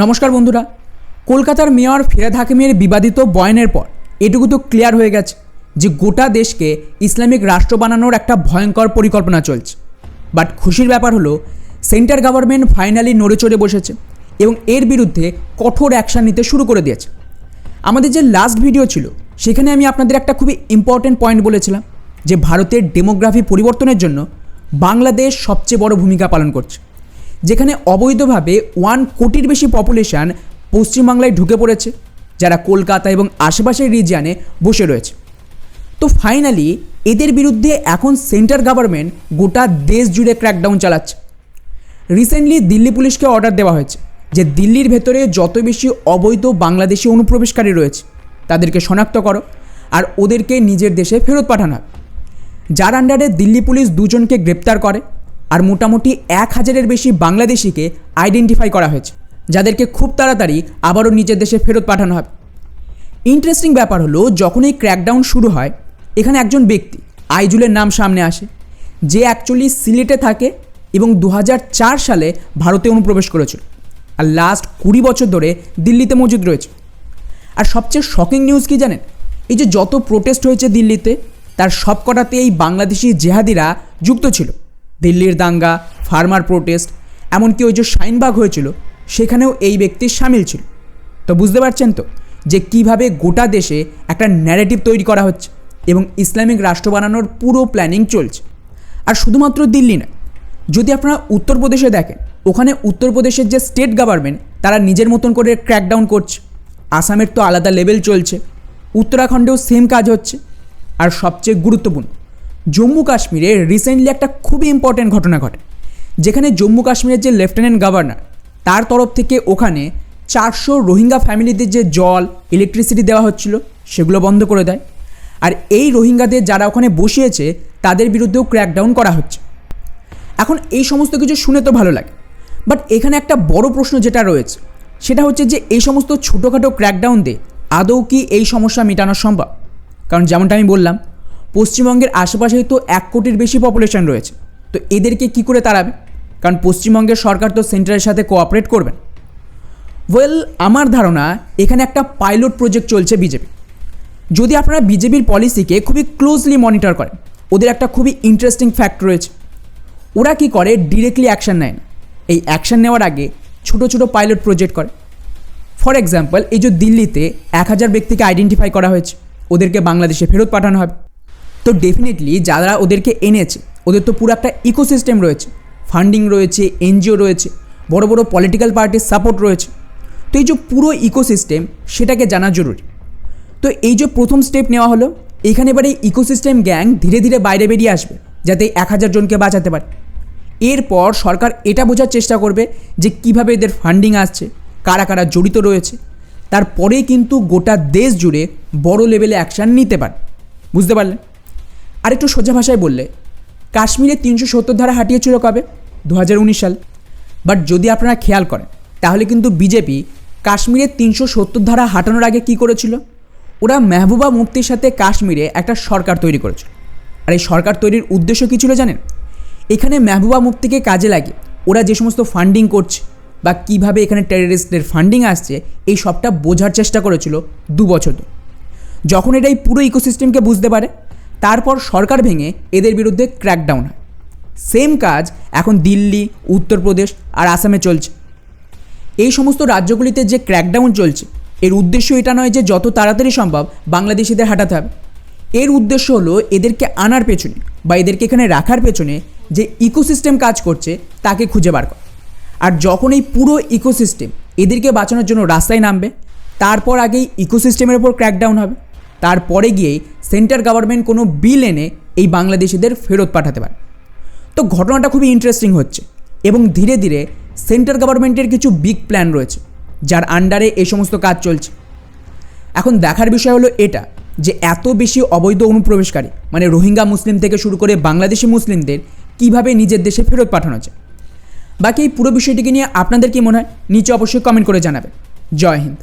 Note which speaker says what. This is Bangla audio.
Speaker 1: নমস্কার বন্ধুরা। কলকাতার মেয়র ফিরাদ হাকিমের বিবাদিত বয়ানের পর এটুকু তো ক্লিয়ার হয়ে গেছে যে গোটা দেশকে ইসলামিক রাষ্ট্র বানানোর একটা ভয়ঙ্কর পরিকল্পনা চলছে। বাট খুশির ব্যাপার হলো সেন্টার গভর্নমেন্ট ফাইনালি নড়ে চড়ে বসেছে এবং এর বিরুদ্ধে কঠোর অ্যাকশান নিতে শুরু করে দিয়েছে। আমাদের যে লাস্ট ভিডিও ছিল, সেখানে আমি আপনাদের একটা খুবই ইম্পর্ট্যান্ট পয়েন্ট বলেছিলাম যে ভারতের ডেমোগ্রাফি পরিবর্তনের জন্য বাংলাদেশ সবচেয়ে বড় ভূমিকা পালন করছে। যেখানে অবৈধভাবে ওয়ান কোটির বেশি পপুলেশন পশ্চিমবাংলায় ঢুকে পড়েছে, যারা কলকাতা এবং আশেপাশের রিজিয়ানে বসে রয়েছে। তো ফাইনালি এদের বিরুদ্ধে এখন সেন্টার গভর্নমেন্ট গোটা দেশ জুড়ে ক্র্যাকডাউন চালাচ্ছে। রিসেন্টলি দিল্লি পুলিশকে অর্ডার দেওয়া হয়েছে যে দিল্লির ভেতরে যত বেশি অবৈধ বাংলাদেশি অনুপ্রবেশকারী রয়েছে, তাদেরকে শনাক্ত করো আর ওদেরকে নিজের দেশে ফেরত পাঠানো যার আন্ডারে দিল্লি পুলিশ দুজনকে গ্রেপ্তার করে। আর মোটামুটি এক হাজারের বেশি বাংলাদেশিকে আইডেন্টিফাই করা হয়েছে, যাদেরকে খুব তাড়াতাড়ি আবারও নিজের দেশে ফেরত পাঠানো হবে। ইন্টারেস্টিং ব্যাপার হলো, যখন এই ক্র্যাকডাউন শুরু হয়, এখানে একজন ব্যক্তি, আইজুলের নাম সামনে আসে, যে অ্যাকচুয়ালি সিলেটে থাকে এবং দু হাজার চার সালে ভারতে অনুপ্রবেশ করেছিল আর লাস্ট কুড়ি বছর ধরে দিল্লিতে মজুদ রয়েছে। আর সবচেয়ে শকিং নিউজ কি জানেন? এই যে যত প্রোটেস্ট হয়েছে দিল্লিতে, তার সবকটাতে এই বাংলাদেশি জেহাদিরা যুক্ত ছিল। দিল্লির দাঙ্গা, ফার্মার প্রোটেস্ট এমনকি ওই যে শাইনবাগ হয়েছিল, সেখানেও এই ব্যক্তি সামিল ছিল। তো বুঝতে পারছেন তো যে কীভাবে গোটা দেশে একটা ন্যারেটিভ তৈরি করা হচ্ছে এবং ইসলামিক রাষ্ট্র বানানোর পুরো প্ল্যানিং চলছে। আর শুধুমাত্র দিল্লি না, যদি আপনারা উত্তরপ্রদেশে দেখেন, ওখানে উত্তরপ্রদেশের যে স্টেট গভর্নমেন্ট তারা নিজের মতন করে ক্র্যাকডাউন করছে। আসামের তো আলাদা লেভেল চলছে, উত্তরাখণ্ডেও সেম কাজ হচ্ছে। আর সবচেয়ে গুরুত্বপূর্ণ জম্মু কাশ্মীরে রিসেন্টলি একটা খুবই ইম্পর্টেন্ট ঘটনা ঘটে। যেখানে জম্মু কাশ্মীরের যে লেফটেন্যান্ট গভর্নর তার তরফ থেকে ওখানে চারশো রোহিঙ্গা ফ্যামিলিদের যে জল ইলেকট্রিসিটি দেওয়া হচ্ছিল, সেগুলো বন্ধ করে দেয়। আর এই রোহিঙ্গাদের যারা ওখানে বসিয়েছে, তাদের বিরুদ্ধেও ক্র্যাকডাউন করা হচ্ছে। এখন এই সমস্ত কিছু শুনে তো ভালো লাগে। বাট এখানে একটা বড় প্রশ্ন যেটা রয়েছে, সেটা হচ্ছে যে এই সমস্ত ছোটোখাটো ক্র্যাকডাউন দিয়ে আদৌ কি এই সমস্যা মেটানো সম্ভব? কারণ যেমনটা আমি বললাম পশ্চিমবঙ্গের আশেপাশেই তো এক কোটির বেশি পপুলেশন রয়েছে। তো এদেরকে কি করে তাড়াবে? কারণ পশ্চিমবঙ্গের সরকার তো সেন্টারের সাথে কোঅপারেট করবেন। ওয়েল আমার ধারণা এখানে একটা পাইলট প্রজেক্ট চলছে বিজেপি যদি আপনারা বিজেপির পলিসিকে খুবই ক্লোজলি মনিটর করেন, ওদের একটা খুবই ইন্টারেস্টিং ফ্যাক্ট রয়েছে। ওরা কি করে? ডিরেক্টলি অ্যাকশন নেয় না। এই অ্যাকশন নেওয়ার আগে ছোটো ছোটো পাইলট প্রজেক্ট করে। ফর এক্সাম্পল এই যে দিল্লিতে এক হাজার ব্যক্তিকে আইডেন্টিফাই করা হয়েছে, ওদেরকে বাংলাদেশে ফেরত পাঠানো হবে। তো ডেফিনেটলি যারা ওদেরকে এনেছে, ওদের তো পুরো একটা ইকোসিস্টেম রয়েছে। ফান্ডিং রয়েছে এনজিও রয়েছে, বড় বড় পলিটিক্যাল পার্টির সাপোর্ট রয়েছে। তো এই যে পুরো ইকোসিস্টেম সেটাকে জানা জরুরি। তো এই যে প্রথম স্টেপ নেওয়া হলো, এখানে এবার এই ইকোসিস্টেম গ্যাং ধীরে ধীরে বাইরে বেরিয়ে আসবে, যাতে এক হাজার জনকে বাঁচাতে পারে। এরপর সরকার এটা বোঝার চেষ্টা করবে যে কীভাবে এদের ফান্ডিং আসছে, কারা কারা জড়িত রয়েছে। তারপরেই কিন্তু গোটা দেশ জুড়ে বড় লেভেলে অ্যাকশান নিতে পারে। বুঝতে পারলেন? আরেকটু সোজা ভাষায় বললে, কাশ্মীরে তিনশো সত্তর ধারা হাঁটিয়েছিল কবে? দু হাজার উনিশ সাল। বাট যদি আপনারা খেয়াল করেন, তাহলে কিন্তু বিজেপি কাশ্মীরে তিনশো সত্তর ধারা হাঁটানোর আগে কি করেছিল? ওরা মেহবুবা মুফতির সাথে কাশ্মীরে একটা সরকার তৈরি করেছিল। আর এই সরকার তৈরির উদ্দেশ্য কী ছিল জানেন? এখানে মেহবুবা মুফতিকে কাজে লাগে ওরা যে সমস্ত ফান্ডিং করছে বা কীভাবে এখানে টেররিস্টদের ফান্ডিং আসছে, এই সবটা বোঝার চেষ্টা করেছিল দু বছর যখন এটা এই পুরো ইকোসিস্টেমকে বুঝতে পারে তারপর সরকার ভেঙে এদের বিরুদ্ধে ক্র্যাকডাউন হয়। সেম কাজ এখন দিল্লি, উত্তরপ্রদেশ আর আসামে চলছে। এই সমস্ত রাজ্যগুলিতে যে ক্র্যাকডাউন চলছে, এর উদ্দেশ্য এটা নয় যে যত তাড়াতাড়ি সম্ভব বাংলাদেশিদের হাঁটাতে হবে। এর উদ্দেশ্য হলো এদেরকে আনার পেছনে বা এদেরকে এখানে রাখার পেছনে যে ইকোসিস্টেম কাজ করছে, তাকে খুঁজে বার করা। আর যখন এই পুরো ইকোসিস্টেম এদেরকে বাঁচানোর জন্য রাস্তায় নামবে, তারপর আগেই ইকোসিস্টেমের ওপর ক্র্যাকডাউন হবে। তারপরে গিয়েই সেন্টার গভর্নমেন্ট কোনো বিল এনে এই বাংলাদেশিদের ফেরত পাঠাতে পারে। তো ঘটনাটা খুবই ইন্টারেস্টিং হচ্ছে এবং ধীরে ধীরে সেন্টার গভর্নমেন্টের কিছু বিগ প্ল্যান রয়েছে, যার আন্ডারে এই সমস্ত কাজ চলছে। এখন দেখার বিষয় হলো এটা, যে এত বেশি অবৈধ অনুপ্রবেশকারী মানে রোহিঙ্গা মুসলিম থেকে শুরু করে বাংলাদেশি মুসলিমদের কীভাবে নিজের দেশে ফেরত পাঠানো যায়? বাকি এই পুরো বিষয়টিকে নিয়ে আপনাদের কি মনে হয়? নিচে অবশ্যই কমেন্ট করে জানাবেন। জয় হিন্দ।